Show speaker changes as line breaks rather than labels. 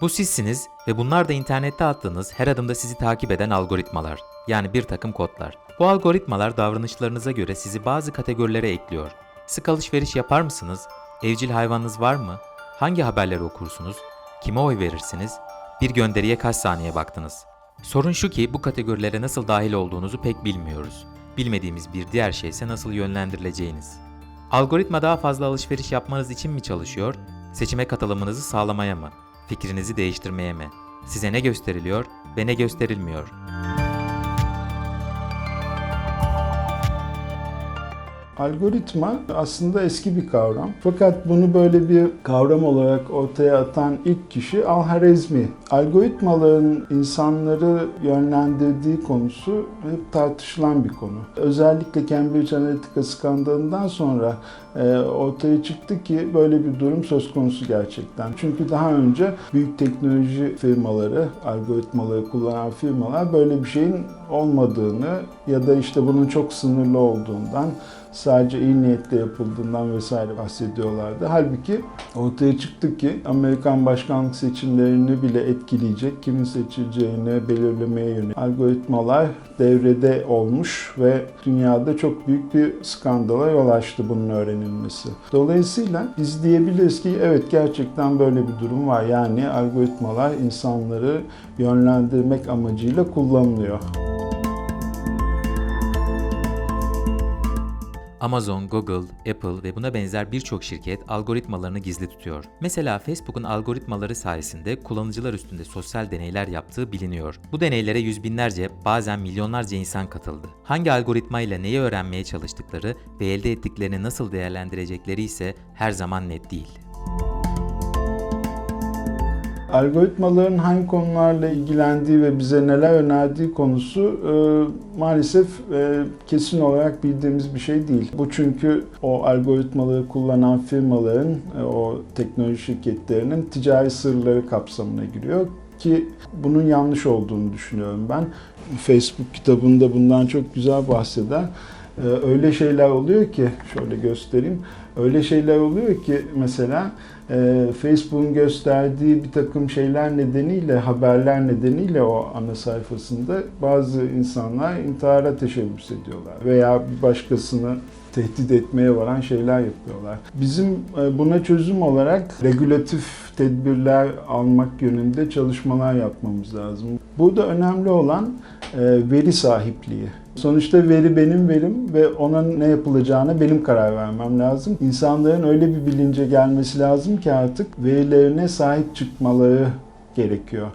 Bu sizsiniz ve bunlar da internette attığınız her adımda sizi takip eden algoritmalar. Yani bir takım kodlar. Bu algoritmalar davranışlarınıza göre sizi bazı kategorilere ekliyor. Sık alışveriş yapar mısınız? Evcil hayvanınız var mı? Hangi haberleri okursunuz? Kime oy verirsiniz? Bir gönderiye kaç saniye baktınız? Sorun şu ki bu kategorilere nasıl dahil olduğunuzu pek bilmiyoruz. Bilmediğimiz bir diğer şey ise nasıl yönlendirileceğiniz. Algoritma daha fazla alışveriş yapmanız için mi çalışıyor? Seçime katılımınızı sağlamaya mı? Fikrinizi değiştirmeye mi? Size ne gösteriliyor ve ne gösterilmiyor?
Algoritma aslında eski bir kavram. Fakat bunu böyle bir kavram olarak ortaya atan ilk kişi Al-Harizmi. Algoritmaların insanları yönlendirdiği konusu hep tartışılan bir konu. Özellikle Cambridge Analytica skandalından sonra e, ortaya çıktı ki böyle bir durum söz konusu gerçekten. Çünkü daha önce büyük teknoloji firmaları, algoritmaları kullanan firmalar böyle bir şeyin olmadığını ya da işte bunun çok sınırlı olduğundan sadece iyi niyetle yapıldığından vesaire bahsediyorlardı. Halbuki ortaya çıktı ki Amerikan başkanlık seçimlerini bile etkileyecek, kimin seçileceğini belirlemeye yönelik algoritmalar devrede olmuş ve dünyada çok büyük bir skandala yol açtı bunun öğrenilmesi. Dolayısıyla biz diyebiliriz ki evet gerçekten böyle bir durum var. Yani algoritmalar insanları yönlendirmek amacıyla kullanılıyor.
Amazon, Google, Apple ve buna benzer birçok şirket algoritmalarını gizli tutuyor. Mesela Facebook'un algoritmaları sayesinde kullanıcılar üstünde sosyal deneyler yaptığı biliniyor. Bu deneylere yüz binlerce, bazen milyonlarca insan katıldı. Hangi algoritmayla neyi öğrenmeye çalıştıkları ve elde ettiklerini nasıl değerlendirecekleri ise her zaman net değil.
Algoritmaların hangi konularla ilgilendiği ve bize neler önerdiği konusu e, maalesef e, kesin olarak bildiğimiz bir şey değil. Bu çünkü o algoritmaları kullanan firmaların, e, o teknoloji şirketlerinin ticari sırları kapsamına giriyor ki bunun yanlış olduğunu düşünüyorum ben. Facebook kitabında bundan çok güzel bahseder. Ee, öyle şeyler oluyor ki, şöyle göstereyim. Öyle şeyler oluyor ki mesela e, Facebook'un gösterdiği bir takım şeyler nedeniyle, haberler nedeniyle o ana sayfasında bazı insanlar intihara teşebbüs ediyorlar. Veya bir başkasını tehdit etmeye varan şeyler yapıyorlar. Bizim e, buna çözüm olarak regülatif tedbirler almak yönünde çalışmalar yapmamız lazım. Burada önemli olan e, veri sahipliği. Sonuçta veri benim verim ve ona ne yapılacağına benim karar vermem lazım. İnsanların öyle bir bilince gelmesi lazım ki artık verilerine sahip çıkmaları gerekiyor.